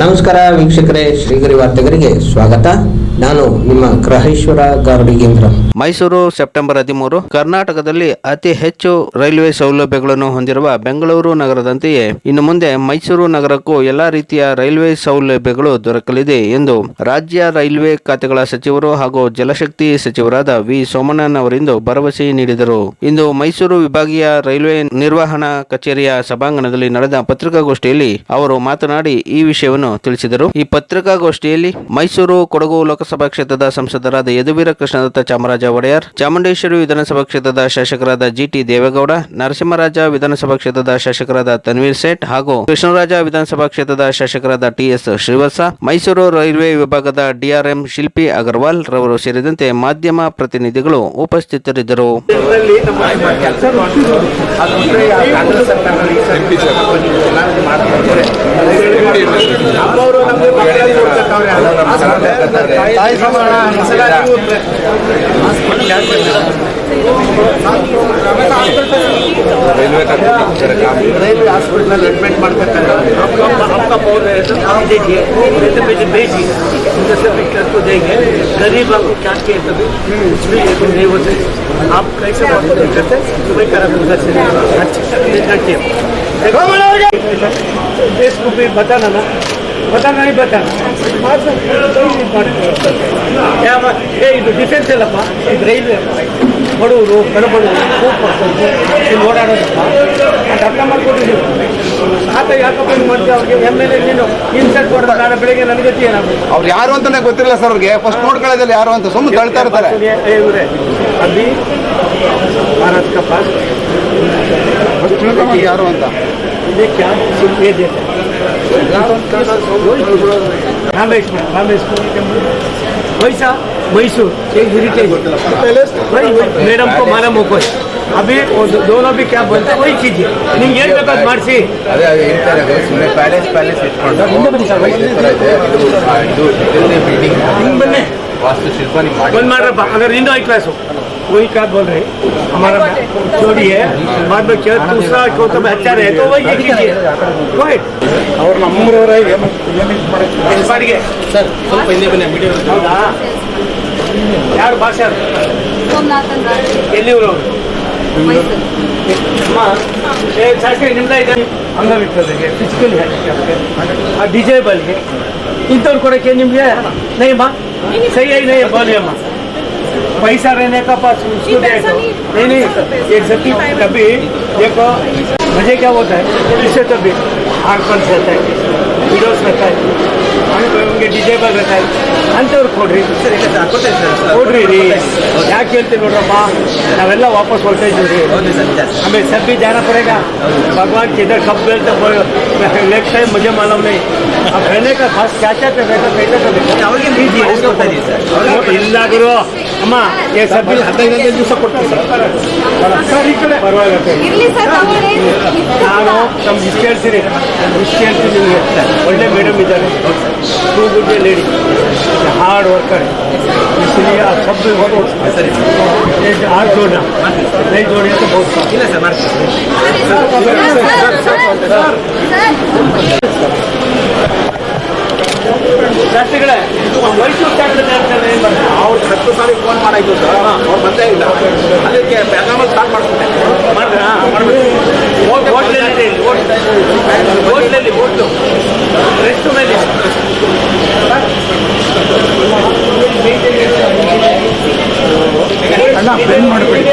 ನಮಸ್ಕಾರ ವೀಕ್ಷಕರೇ, ಶ್ರೀಗರಿ ವಾರ್ತೆಗರಿಗೆ ಸ್ವಾಗತ. ನಾನು ನಿಮ್ಮ ಗ್ರಹೇಶ್ವರ ಗಾರ್ಡಿಗೇಂದ್ರ ಮೈಸೂರು, ಸೆಪ್ಟೆಂಬರ್ ಹದಿಮೂರು, ಕರ್ನಾಟಕದಲ್ಲಿ ಅತಿ ಹೆಚ್ಚು ರೈಲ್ವೆ ಸೌಲಭ್ಯಗಳನ್ನು ಹೊಂದಿರುವ ಬೆಂಗಳೂರು ನಗರದಂತೆಯೇ, ಇನ್ನು ಮುಂದೆ ಮೈಸೂರು ನಗರಕ್ಕೂ ಎಲ್ಲಾ ರೀತಿಯ ರೈಲ್ವೆ ಸೌಲಭ್ಯಗಳು ದೊರಕಲಿದೆ ಎಂದು ರಾಜ್ಯ ರೈಲ್ವೆ ಖಾತೆಗಳ ಸಚಿವರು ಹಾಗೂ ಜಲಶಕ್ತಿ ಸಚಿವರಾದ ವಿ. ಸೋಮಣ್ಣನ್ ಅವರಿಂದು ಭರವಸೆ ನೀಡಿದರು. ಇಂದು ಮೈಸೂರು ವಿಭಾಗೀಯ ರೈಲ್ವೆ ನಿರ್ವಹಣಾ ಕಚೇರಿಯ ಸಭಾಂಗಣದಲ್ಲಿ ನಡೆದ ಪತ್ರಿಕಾಗೋಷ್ಠಿಯಲ್ಲಿ ಅವರು ಮಾತನಾಡಿ ಈ ವಿಷಯವನ್ನು ತಿಳಿಸಿದರು. ಈ ಪತ್ರಿಕಾಗೋಷ್ಠಿಯಲ್ಲಿ ಮೈಸೂರು ಕೊಡಗು ಲೋಕಸಭಾ ಕ್ಷೇತ್ರದ ಸಂಸದರಾದ ಯದುವೀರ ಕೃಷ್ಣದತ್ತ ಚಾಮರಾಜ ಒಡೆಯರ್, ಚಾಮುಂಡೇಶ್ವರಿ ವಿಧಾನಸಭಾ ಕ್ಷೇತ್ರದ ಶಾಸಕರಾದ ಜಿಟಿ ದೇವೇಗೌಡ, ನರಸಿಂಹರಾಜ ವಿಧಾನಸಭಾ ಕ್ಷೇತ್ರದ ಶಾಸಕರಾದ ತನ್ವೀರ್ ಸೇಠ್ ಹಾಗೂ ಕೃಷ್ಣರಾಜ ವಿಧಾನಸಭಾ ಕ್ಷೇತ್ರದ ಶಾಸಕರಾದ ಟಿಎಸ್ ಶ್ರೀವತ್ಸ, ಮೈಸೂರು ರೈಲ್ವೆ ವಿಭಾಗದ ಡಿಆರ್ಎಂ ಶಿಲ್ಪಿ ಅಗರ್ವಾಲ್ ರವರು ಸೇರಿದಂತೆ ಮಾಧ್ಯಮ ಪ್ರತಿನಿಧಿಗಳು ಉಪಸ್ಥಿತರಿದ್ದರು. ಇದರಲ್ಲಿ ನಮ್ಮ ಕೆಲಸ ಅದು ಬಿಟ್ರೆ ಯಾವ ಕಾಂಗ್ರೆಸ್ ಸರ್ಕಾರದಲ್ಲಿ ಈ ಸರ್ಕಾರ ಎಲ್ಲರೂ ಮಾಡ್ತಾರೆ. ನಮ್ಮವರು ನಮಗೆ ಮಕ್ಕಳಲ್ಲಿ ನೋಡ್ಕೊತಾವ್ರೆ. ತಾಯಿ ಸಮಾನ ಈ ಸಲ ನೀವು ರೈಲ್ವೆ ಹಾಸ್ಪಿಟಲ್ ಅಡ್ಮಿಟ್ ಮಾಡ್ಕೊತಾರೆ आपका बोल रहे थे आप देखिए जैसे मुझे भेजी जैसे पिक्चर को देंगे गरीब आपको क्या किए तभी कुछ भी ये तो नहीं होते आप कैसे बात नहीं करते तो मैं करा दूंगा से अच्छा देखिए देखो છે દેશરૂપી બધાના બધાના નહીં બધાના ಯಾವ ಏ ಇದು ಡಿಫೆನ್ಸ್ ಇಲ್ಲಪ್ಪ ಇದು ರೈಲ್ವೆ ಬಡವರು ಕಡಬಡವರು ಕೂಪ್ ಮಾಡ್ಕೊಂಡು ಇಲ್ಲಿ ಓಡಾಡೋದಪ್ಪ. ಅದು ಅರ್ಥ ಮಾಡ್ಕೊಂಡಿದ್ದೀವಿ ಆತ ಯಾಕಪ್ಪ ಹಿಂಗೆ ಮಾಡ್ತೀವಿ ಅವ್ರಿಗೆ ಎಂ ಎಲ್ ಎ ನೀನು ಇನ್ಸೆಟ್ ಕೊಡೋದು ನಾಳೆ ಬೆಳಿಗ್ಗೆ ನನಗೆ ಏನಾಗುತ್ತೆ ಅವ್ರು ಯಾರು ಅಂತಲೇ ಗೊತ್ತಿಲ್ಲ ಸರ್ ಅವ್ರಿಗೆ. ಫಸ್ಟ್ ನೋಡ್ಕೊಳ್ಳೋದಿಲ್ಲ ಯಾರು ಅಂತ ಸುಮ್ಮನೆ ತಳ್ತಾ ಇರ್ತಾರೆ. ಇವರೇ ಅಲ್ಲಿ ಭಾರತ್ ಕಪ್ಪ. ಯಾರು ಅಂತ? ये क्या सिर्फ ये देता रामेश्वर रामेश्वर वैसा मैसूर एक हेरिटेज वही वही मैडम को मारा मोको है अभी वो दो- दोनों भी क्या बोलते हैं वही कीजिए ನಿಂಗೆ ಏನು ಬೇಕಾದ್ ಮಾಡಿಸಿ ಅದೇ ಅದು ಹೇಳ್ತಾರೆ ಅದು ಸುಮ್ಮನೆ ಪ್ಯಾಲೇಸ್ ಪ್ಯಾಲೇಸ್ ಇಟ್ಕೊಂಡು ಹಿಂದೆ ಬನ್ನಿ ಸರ್, ಇದೇ ಥರ ಇದೆ ಇದು ಆ, ಇದು ಇದನ್ನೇ ಬಿಲ್ಡಿಂಗ್ ಹಿಂಗೆ ಬನ್ನಿ ವಾಸ್ತುಶಿಲ್ಪ ನೀವು ಮಾಡಿ बंद मार रहा अगर इंदो आई क्लास हो वही क्या बोल रहे हैं हमारा जोड़ी है बाद में क्या दूसरा को तो अच्छा रहे तो वही कीजिए Right. ಅವ್ರು ನಮ್ಮೂರವರಾಗಿ ಬಾಡಿಗೆ ಸರ್ ಸ್ವಲ್ಪ ಹಿಂದೆ ಬನ್ನಿ ವಿಡಿಯೋ ಹೌದಾ ಯಾರು ಭಾಷಾ ಸೋಮನಾಥನ್ ರಾಜ್ ಎಲ್ಲಿವರು ಮೈಸೂರು ಅಮ್ಮ ಏ ಶಾಸ್ತ್ರಿ ನಿಮ್ದ ಇದೆ ಅಂಗವಿಕಲರಿಗೆ ಫಿಸಿಕಲ್ ಹ್ಯಾಂಡಿಕ್ಯಾಪ್ಗೆ ಆ ಡಿಜೇಬಲ್ಗೆ ಇಂಥವ್ರು ಕೊಡೋಕ್ಕೆ ನಿಮಗೆ नहीं माँ सही है नहीं बोलिए अम्मा पैसा रहने का पास उसको दे दो नहीं नहीं एक सती कभी देखो मुझे क्या होता है इससे तो भी हार्पन रहता है विडोस रहता है ಉಂಗೆ ಡಿಜೇಬಲ್ रहता है ಅಂಥವ್ರು ಕೊಡ್ರಿ ಕೊಡ್ರಿ ರೀ ಯಾಕೆ ಹೇಳ್ತೀವಿ ನೋಡ್ರಪ್ಪ ನಾವೆಲ್ಲ ವಾಪಸ್ ಹೊರಟೇ ಇದ್ದೀವಿ हमें सब भी जाना पड़ेगा भगवान किधर कब मिलते नेक्स्ट टाइम मुझे मालूम नहीं अब रहने का खास क्या क्या रहेगा कैसे तो देखो ಇಲ್ಲ ಗುರು ಅಮ್ಮ ಏ ಸಬ್ ಹದಿನೈದು ಹದಿನೈದು ದಿವಸ ಕೊಡ್ತೀವಿ ಸರ್ ಈ ಕಡೆ ಪರವಾಗಿಲ್ಲ ಇರ್ಲಿ ಸರ್ ತಗೊಳ್ಳಿ ನಾನು ನಮ್ಮ ಇಷ್ಟು ಹೇಳ್ತೀನಿ ಇಷ್ಟು ಹೇಳ್ತೀನಿ ನಿಮಗೆ ಒಳ್ಳೆ ಮೇಡಮ್ ಇದ್ದಾರೆ too good lady hard worker इसलिए आप सब भी बहुत एक हाथ जोड़ना नहीं जोड़े तो बहुत ಇಲ್ಲ ಸರ್ ಶಾಸ್ತ್ರಿಗಳೇ ಮೈಸೂರು ಅವ್ರು ಹತ್ತು ಸಾರಿ ಫೋನ್ ಮಾಡಾಯ್ತು ಸರ್. ಅವ್ರು ಬಂದೇ ಇಲ್ಲ. ಅದಕ್ಕೆ ಬೆಳಗಾಮಲ್ಲಿ ಸ್ಟಾರ್ಟ್ ಮಾಡ್ಕೊಂಡೆ ಮಾಡಿದ್ರೆ ಹೋಟ್ಲಲ್ಲಿ ಹೋಟ್ಲಲ್ಲಿ ಹೋಟ್ಲು ರೆಸ್ಟ್ ಮೇಲೆ ಅಣ್ಣ ಫ್ರೆಂಡ್ ಮಾಡಬೇಡಿ.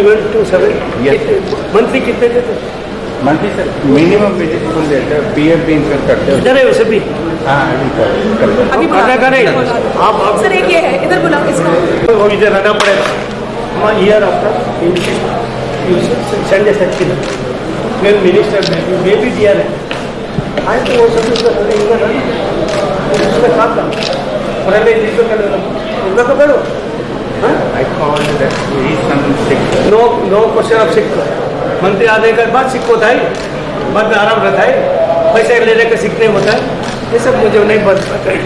इवन टू सेवन मंथली कितने देते मंथली सर मिनिमम वेजिटेबल देते हैं पी एफ़ भी इंक्लूड करते हैं। इधर है उसे भी हाँ। अभी करना करें। आप आप सर एक ये है इधर बुलाओ इसको। और इधर रहना पड़ेगा हमारा ईयर आपका संडे सेक्शन मैं मिनिस्टर है मे भी डी है। आई तो वो सब इधर इधर रहना उसका काम था। पहले जिसको तो कर उनका तो करो। I called that he is some sick. No no question of sick मंत्री आने के बाद सिक होता है बाद में आराम रहता है पैसे लेने का सिक नहीं होता है ये सब मुझे नहीं पता है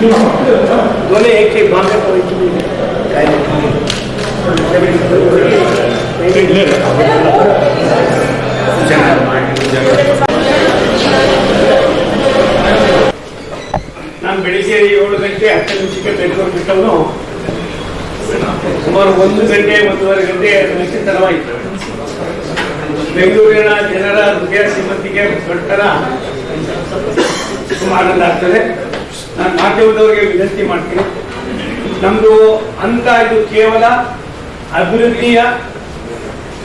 दोनों एक ही मांगे तो एक ही ನಾನು ಬೆಳಿಗ್ಗೆ ಏಳು ಗಂಟೆ ಹತ್ತು ನಿಮಿಷಕ್ಕೆ ಬೆಂಗಳೂರು ಬಿಟ್ಟವನು ಸುಮಾರು ಒಂದು ಗಂಟೆ ಒಂದೂವರೆ ಗಂಟೆ ಎರಡು ನಿಮಿಷ ತಡವಾಯಿತು ಬೆಂಗಳೂರಿನ ಜನರ ಹೃದಯ ಶ್ರೀಮಂತಿಗೆ ಬರ್ತಾರ ತುಂಬ ಆನಂದ ಆಗ್ತದೆ ನಾನು ಮಾಧ್ಯಮದವರಿಗೆ ವಿನಂತಿ ಮಾಡ್ತೀನಿ. ನಮ್ದು ಅಂತ ಇದು ಕೇವಲ ಅಭಿವೃದ್ಧಿಯ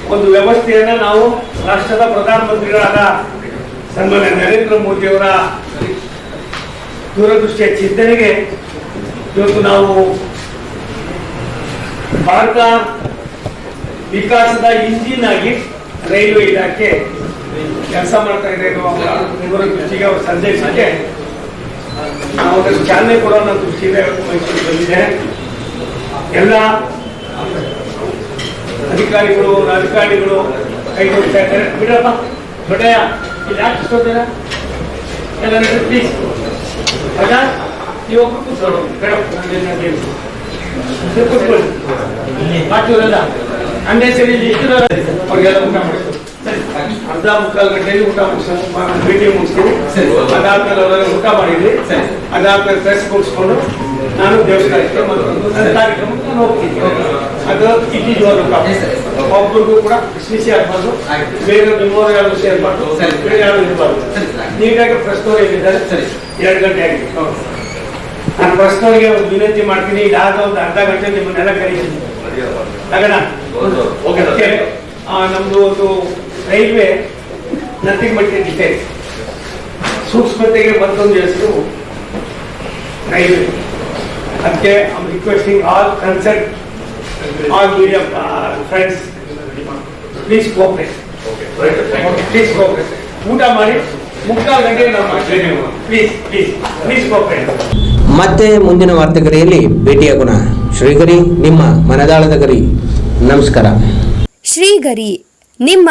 ಒಂದು ವ್ಯವಸ್ಥೆಯನ್ನ ನಾವು ರಾಷ್ಟ್ರದ ಪ್ರಧಾನಮಂತ್ರಿಗಳಾದ ಸನ್ಮಾನ್ಯ ನರೇಂದ್ರ ಮೋದಿಯವರ ದೂರದೃಷ್ಟಿಯ ಚಿಂತನೆಗೆ ಇವತ್ತು ನಾವು ಭಾರತ ವಿಕಾಸದ ಇಂಜಿನ್ ಆಗಿ ರೈಲ್ವೆ ಇಲಾಖೆ ಕೆಲಸ ಮಾಡ್ತಾ ಇದೆ ಅವರ ಸಂದೇಶಕ್ಕೆ ನಾವು ಅದಕ್ಕೆ ಚಾಲನೆ ಕೊಡೋ ಅನ್ನೋ ದೃಷ್ಟಿಯಿಂದ ಮೈಸೂರಿಗೆ ಬಂದಿದೆ. ಎಲ್ಲ ಅಧಿಕಾರಿಗಳು ರಾಜಕಾರಣಿಗಳು ಕೈಗೊಳ್ತಾ ಇದ್ದಾರೆ. ಬಿಡಪ್ಪ, ದೊಡ್ಡಯ್ಯ ಇಲ್ಲಿ ಯಾಕೆ ಎಲ್ಲ ಪ್ಲೀಸ್ ಅಲ್ಲ ನೀವು ಕೂತ್ಕೊಳ್ಳಿ ಬೇಡ ಕೂತ್ಕೊಳ್ಳಿ. ಬಾಕಿಯವರೆಲ್ಲ ಅಂದೇ ಸರಿ ಇಷ್ಟು ಅವ್ರಿಗೆಲ್ಲ ಊಟ ಮಾಡಿದ್ರು ಅರ್ಧ ಮುಕ್ಕಾಲು ಗಂಟೆಗೆ ಊಟ ಮುಗಿಸ್ಕೊಂಡು ಭೇಟಿ ಮುಗಿಸ್ತೀನಿ ಅದಾದ್ಮೇಲೆ ಅವರೆಲ್ಲ ಊಟ ಮಾಡಿದ್ವಿ. ಅದಾದ್ಮೇಲೆ ಪ್ರೆಸ್ ಮುಗಿಸ್ಕೊಂಡು ನಾನು ದೇವಸ್ಥಾನಕ್ಕೆ ನನ್ನ ಕಾರ್ಯಕ್ರಮಕ್ಕೆ ನಾನು ಹೋಗ್ತೀನಿ. ಅದು ಇಟ್ಟಿದ್ದು ಒಬ್ಬರಿಗೂ ಕೂಡ ಶಿಶಿ ಆಗ್ಬಾರ್ದು. ಬೇರೆ ನಿಮ್ಮವ್ರು ಯಾರು ಸೇರ್ಬಾರ್ದು ಬೇರೆ ಯಾರು ಇರಬಾರ್ದು. ನೀಟಾಗಿ ಪ್ರಶ್ನವ್ರು ಸರಿ. ಎರಡು ಗಂಟೆ ಆಗಿದೆ. ನಾನು ಪ್ರಶ್ನವ್ರಿಗೆ ಒಂದು ವಿನಂತಿ ಮಾಡ್ತೀನಿ. ಇದಾದ ಒಂದು ಅರ್ಧ ಗಂಟೆ ನಿಮ್ಮನ್ನೆಲ್ಲ ಕರೀತೀನಿ. ಲಗನ ಓಕೆ ನಮ್ದು ಒಂದು ರೈಲ್ವೆ ನಥಿಂಗ್ ಬಟ್ ಡಿಫೆನ್ಸ್ ಸೂಕ್ಷ್ಮತೆಗೆ ಮತ್ತೊಂದು ಹೆಸರು ರೈಲ್ವೆ. ಅದಕ್ಕೆ I'm requesting all concerned all media friends please cooperate please cooperate ಊಟ ಮಾಡಿ ಮುಕ್ಕಾಲು ಗಂಟೆ ನಾವು ಪ್ಲೀಸ್ ಪ್ಲೀಸ್ ಪ್ಲೀಸ್ ಕೋಪರೇಟ್ ಮತ್ತೆ ಮುಂದಿನ ವಾರ್ತೆಗರಿಯಲ್ಲಿ ಭೇಟಿಯಾಗೋಣ ಶ್ರೀಗರಿ ನಿಮ್ಮ ಮನದಾಳದ ಗರಿ. ನಮಸ್ಕಾರ. ಶ್ರೀಗರಿ ನಿಮ್ಮ